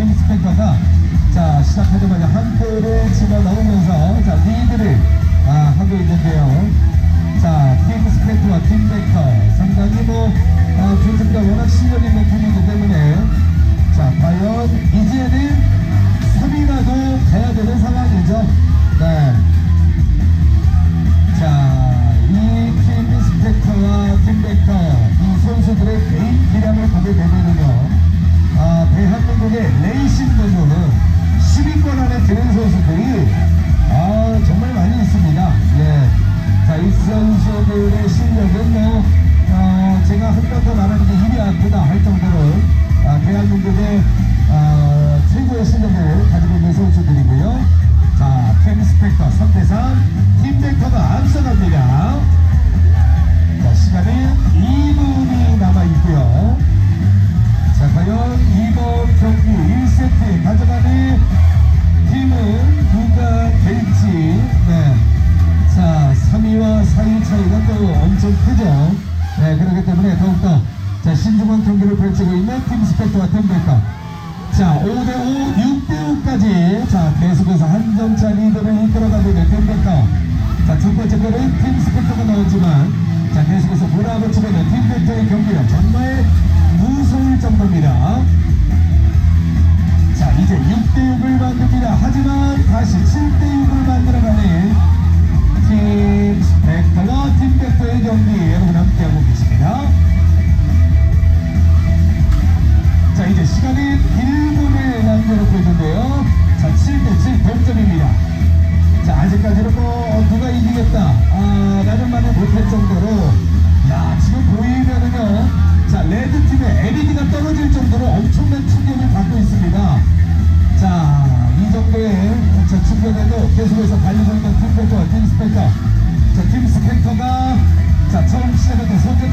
데니스 백커가 자 시작하자마자 한 골을 치며 넘으면서 자 리드를 아, 하고 있는데요. 자 데니스 백커와 팀 백커 상당히 뭐 아, 둘다 워낙 실력 있는 팀이기 때문에 자 과연 이제는 3위라도 가야 되는 상황이죠. 네. 자이 데니스 백커와 팀 백커 이 선수들의 개인 기량을 보게 되면요. 아 대한민국의 레이 10위권 안에 드는 선수들이 크죠. 네, 그렇기 때문에 더욱더 자, 신중한 경기를 펼치고 있는 팀 스펙터와 팀 벡터. 자, 5대5, 6대5까지 자, 계속해서 한 점차 리드를 이끌어가고 있는 팀 벡터. 자, 첫 번째 골은 팀 스펙터가 나왔지만 자, 계속해서 몰아붙이고 있는 팀 벡터의 경기력 정말 무서울 정도입니다. 자, 이제 6대6을 만듭니다. 하지만 다시 7대6을 만들어가는 경기 여러분 함께하고 계십니다. 자 이제 시간이 1분을 남겨놓고 있는데요. 자 7대7 동점입니다. 자 아직까지는 뭐 누가 이기겠다. 아 라는 말을 못할 정도로 야 지금 보이면은요. 자 레드팀의 LED가 떨어질 정도로 엄청난 충격을 받고 있습니다. 자 이 정도의 자, 충격에도 계속해서 달리고 있는 팀백터와 팀스펙터 자 팀 스펙터가 자 처음 시작할 때 선제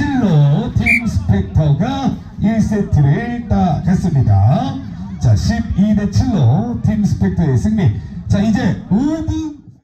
12대 7로 팀 스펙터가 1세트를 따갔습니다. 자, 12대 7로 팀 스펙터의 승리. 자, 이제 5분